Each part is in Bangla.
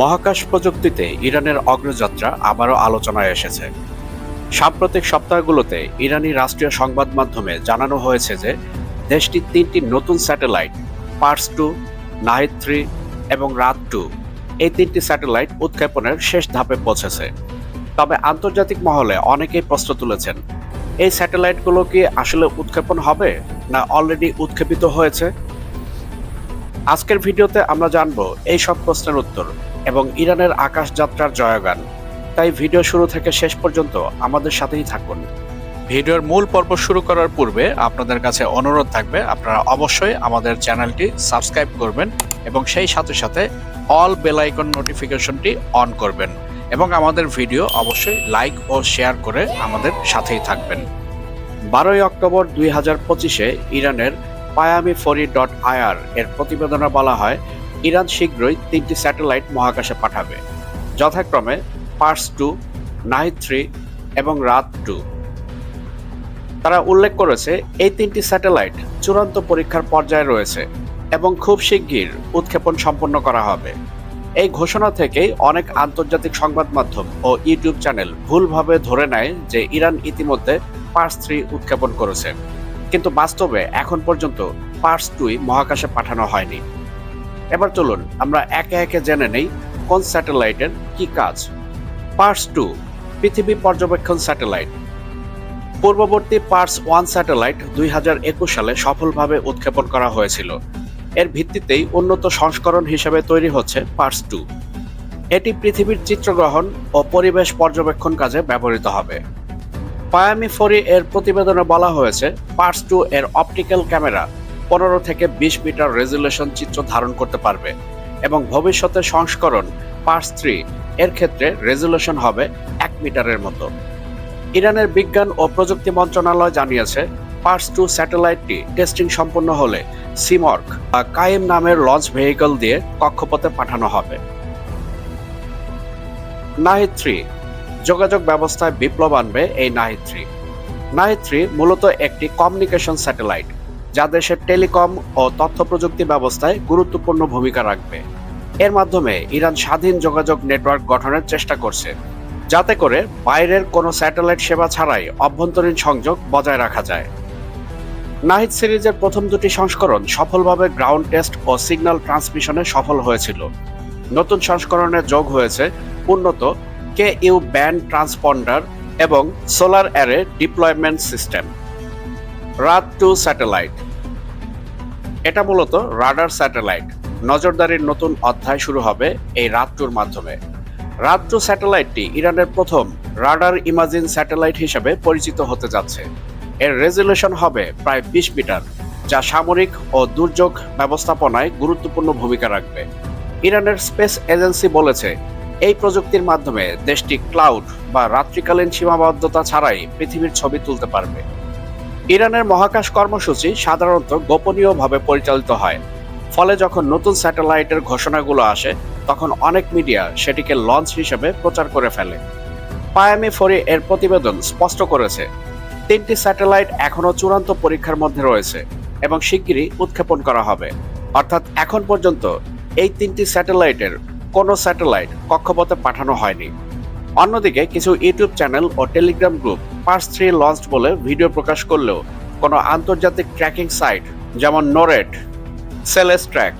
মহাকাশ প্রযুক্তিতে ইরানের অগ্রযাত্রা আবারও আলোচনায় এসেছে। সাম্প্রতিক সপ্তাহগুলোতে ইরানি রাষ্ট্রীয় সংবাদ মাধ্যমে জানানো হয়েছে যে, দেশটির তিনটি নতুন satellite, Pars two Nahid three এবং রাত টু, এই তিনটি স্যাটেলাইট উৎক্ষেপণের শেষ ধাপে পৌঁছেছে। তবে আন্তর্জাতিক মহলে অনেকেই প্রশ্ন তুলেছেন, এই স্যাটেলাইটগুলো কি আসলে উৎক্ষেপণ হবে না অলরেডি উৎক্ষেপিত হয়েছে? আজকের ভিডিওতে আমরা জানব এই সব প্রশ্নের উত্তর। এবং ইরানের আকাশ যাত্রার জয়গান। তাই ভিডিও শুরু থেকে শেষ পর্যন্ত আমাদের সাথেই থাকুন। ভিডিওর মূল পর্ব শুরু করার পূর্বে আপনাদের কাছে অনুরোধ থাকবে, আপনারা অবশ্যই আমাদের চ্যানেলটি সাবস্ক্রাইব করবেন এবং সেই সাথে সাথে অল বেল আইকন নোটিফিকেশনটি অন করবেন এবং আমাদের ভিডিও অবশ্যই লাইক ও শেয়ার করে আমাদের সাথেই থাকবেন। বারোই অক্টোবর দুই হাজার পঁচিশে ইরানের পায়ামি ফরি ডট আয়ার এর প্রতিবেদনে বলা হয় ইরান শীঘ্রই তিনটি স্যাটেলাইট মহাকাশে পাঠাবে। যথাক্রমে পার্স টু নাহিদ থ্রি এবং রাত টু। তারা উল্লেখ করেছে, এই তিনটি স্যাটেলাইট চূড়ান্ত পরীক্ষার পর্যায়ে রয়েছে এবং খুব শিগগির উৎক্ষেপণ সম্পন্ন করা হবে। এই ঘোষণা থেকেই অনেক আন্তর্জাতিক সংবাদ মাধ্যম ও ইউটিউব চ্যানেল ভুলভাবে ধরে নেয় যে ইরান ইতিমধ্যে পার্স থ্রি উৎক্ষেপণ করেছে। কিন্তু বাস্তবে এখন পর্যন্ত পার্স টুই মহাকাশে পাঠানো হয়নি। এবার চলুন, আমরা একে একে জেনে নেই কোন স্যাটেলাইটের কি কাজ। পার্স টু, পৃথিবী পর্যবেক্ষণ স্যাটেলাইট। পূর্ববর্তী পার্স ওয়ান স্যাটেলাইট দুই হাজার একুশ সালে সফলভাবে উৎক্ষেপণ করা হয়েছিল। এর ভিত্তিতেই উন্নত সংস্করণ হিসেবে তৈরি হচ্ছে পার্স টু। এটি পৃথিবীর চিত্রগ্রহণ ও পরিবেশ পর্যবেক্ষণ কাজে ব্যবহৃত হবে। পায়ামি ফরি এর প্রতিবেদনে বলা হয়েছে, পার্স টু এর অপটিক্যাল ক্যামেরা পনেরো থেকে বিশ মিটার রেজুলেশন চিত্র ধারণ করতে পারবে এবং ভবিষ্যতে সংস্করণ পার্স থ্রি। এর ক্ষেত্রে রেজুলেশন হবে এক মিটারের মতো। ইরানের বিজ্ঞান ও প্রযুক্তি মন্ত্রণালয় জানিয়েছে, পার্স টু স্যাটেলাইটটি টেস্টিং সম্পন্ন হলে সিমর্ক বা কায়েম নামের লঞ্চ ভেহিকল দিয়ে কক্ষপথে পাঠানো হবে। Nahid three. যোগাযোগ ব্যবস্থায় বিপ্লব আনবে এই নাহিদ থ্রি। নাহিদ থ্রি মূলত একটি কমিউনিকেশন স্যাটেলাইট। যা দেশের টেলিকম ও তথ্য প্রযুক্তি ব্যবস্থায় গুরুত্বপূর্ণ ভূমিকা রাখবে। এর মাধ্যমে ইরান স্বাধীন যোগাযোগ নেটওয়ার্ক গঠনের চেষ্টা করছে, যাতে করে বাইরের কোনো স্যাটেলাইট সেবা ছাড়াই অভ্যন্তরীণ সংযোগ বজায় রাখা যায়। নাহিদ সিরিজের প্রথম দুটি সংস্করণ সফলভাবে গ্রাউন্ড টেস্ট ও সিগন্যাল ট্রান্সমিশনে সফল হয়েছিল। নতুন সংস্করণে যোগ হয়েছে উন্নত কে ইউ ব্যান্ড ট্রান্সপন্ডার এবং সোলার অ্যারে ডিপ্লয়মেন্ট সিস্টেম। রাত টু স্যাটেলাইট। এটা মূলত রাডার স্যাটেলাইট। নজরদারির নতুন অধ্যায় শুরু হবে এই রাত টুর মাধ্যমে। রাত টু স্যাটেলাইটটি ইরানের প্রথম রাডার ইমাজিন স্যাটেলাইট হিসেবে পরিচিত হতে যাচ্ছে। এর রেজুলেশন হবে প্রায় বিশ মিটার, যা সামরিক ও দুর্যোগ ব্যবস্থাপনায় গুরুত্বপূর্ণ ভূমিকা রাখবে। ইরানের স্পেস এজেন্সি বলেছে, এই প্রযুক্তির মাধ্যমে দেশটি ক্লাউড বা রাত্রিকালীন সীমাবদ্ধতা ছাড়াই পৃথিবীর ছবি তুলতে পারবে। ইরানের মহাকাশ কর্মসূচি সাধারণত গোপনীয়ভাবে পরিচালিত হয়। ফলে যখন নতুন স্যাটেলাইটের ঘোষণাগুলো আসে, তখন অনেক মিডিয়া সেটিকে লঞ্চ হিসেবে প্রচার করে ফেলে। পায়ামি ফরি এর প্রতিবেদন স্পষ্ট করেছে, তিনটি স্যাটেলাইট এখনও চূড়ান্ত পরীক্ষার মধ্যে রয়েছে এবং শিগগিরই উৎক্ষেপণ করা হবে। অর্থাৎ এখন পর্যন্ত এই তিনটি স্যাটেলাইটের কোনো স্যাটেলাইট কক্ষপথে পাঠানো হয়নি। অন্যদিকে কিছু ইউটিউব চ্যানেল ও Telegram group Pars three launch বলে ভিডিও প্রকাশ করলেও কোনো আন্তর্জাতিক ট্র্যাকিং সাইট যেমন নোরেট সেলেস ট্র্যাক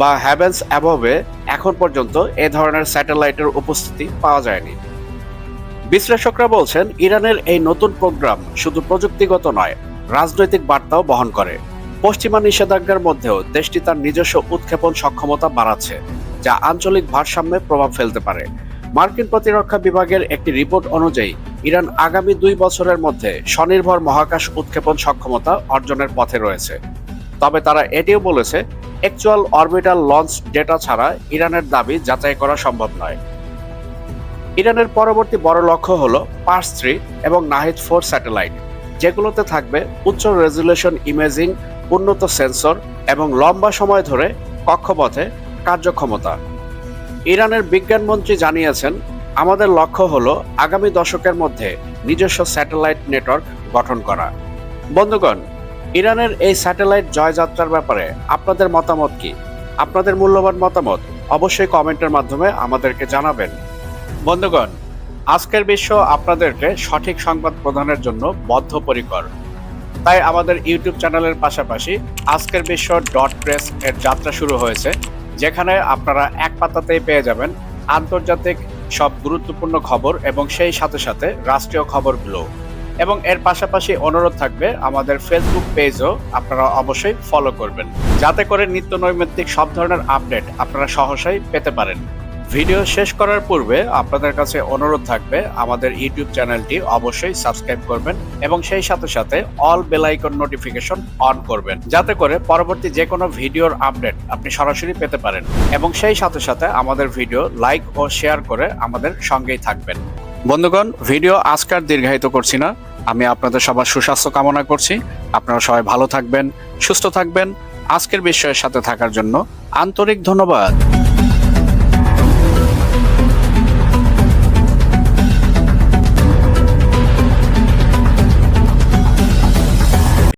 বা হ্যাভেন্স অ্যাবভে এখন পর্যন্ত এ ধরনের স্যাটেলাইটের উপস্থিতি পাওয়া যায়নি। বিশ্লেষকরা বলছেন, ইরানের এই নতুন প্রোগ্রাম শুধু প্রযুক্তিগত নয়, রাজনৈতিক বার্তাও বহন করে। পশ্চিমা নিষেধাজ্ঞার মধ্যেও দেশটি তার নিজস্ব উৎক্ষেপণ সক্ষমতা বাড়াচ্ছে, যা আঞ্চলিক ভারসাম্যে প্রভাব ফেলতে পারে। মার্কিন প্রতিরক্ষা বিভাগের একটি রিপোর্ট অনুযায়ী ইরান আগামী দুই বছরের মধ্যে স্বনির্ভর মহাকাশ উৎক্ষেপণ সক্ষমতা অর্জনের পথে রয়েছে। তবে তারা এটিও বলেছে অ্যাকচুয়াল অরবিটাল লঞ্চ ডেটা ছাড়া ইরানের দাবি যাচাই করা সম্ভব নয়। ইরানের পরবর্তী বড় লক্ষ্য হল পার্স থ্রি এবং নাহিদ ফোর স্যাটেলাইট যেগুলোতে থাকবে উচ্চ রেজুলেশন ইমেজিং উন্নত সেন্সর এবং লম্বা সময় ধরে কক্ষপথে কার্যক্ষমতা। ইরানের বিজ্ঞানমন্ত্রী জানিয়েছেন আমাদের লক্ষ্য হল আগামী দশকের মধ্যে নিজস্ব স্যাটেলাইট নেটওয়ার্ক গঠন করা। বন্ধুগণ, ইরানের এই স্যাটেলাইট জয়যাত্রার ব্যাপারে আপনাদের মতামত কি? আপনাদের মূল্যবান মতামত অবশ্যই কমেন্টের মাধ্যমে আমাদেরকে জানাবেন। বন্ধুগণ, আজকের বিশ্ব আপনাদেরকে সঠিক সংবাদ প্রদানের জন্য বদ্ধপরিকর। তাই আমাদের ইউটিউব চ্যানেলের পাশাপাশি আজকের বিশ্ব ডট প্রেস এর যাত্রা শুরু হয়েছে, যেখানে আপনারা এক পাতাতেই পেয়ে যাবেন আন্তর্জাতিক সব গুরুত্বপূর্ণ খবর এবং সেই সাথে সাথে রাষ্ট্রীয় খবরগুলো। এবং এর পাশাপাশি অনুরোধ থাকবে আমাদের ফেসবুক পেজও আপনারা অবশ্যই ফলো করবেন। যাতে করে নিত্য নৈমিত্তিক সব ধরনের আপডেট আপনারা সহসাই পেতে পারেন। ভিডিও শেষ করার পূর্বে আপনাদের কাছে অনুরোধ থাকবে, আমাদের ইউটিউব চ্যানেলটি অবশ্যই সাবস্ক্রাইব করবেন এবং সেই সাথে সাথে all bell icon notification on করবেন, যাতে করে পরবর্তী যে কোনো ভিডিওর আপডেট আপনি সরাসরি পেতে পারেন এবং সেই সাথে সাথে আমাদের ভিডিও লাইক ও শেয়ার করে আমাদের সঙ্গেই থাকবেন। বন্ধুগণ, ভিডিও আজকার দীর্ঘায়িত করছি না। আমি আপনাদের সবার সুস্বাস্থ্য কামনা করছি। আপনারা সবাই ভালো থাকবেন, সুস্থ থাকবেন। আজকের বিষয়ের সাথে থাকার জন্য আন্তরিক ধন্যবাদ।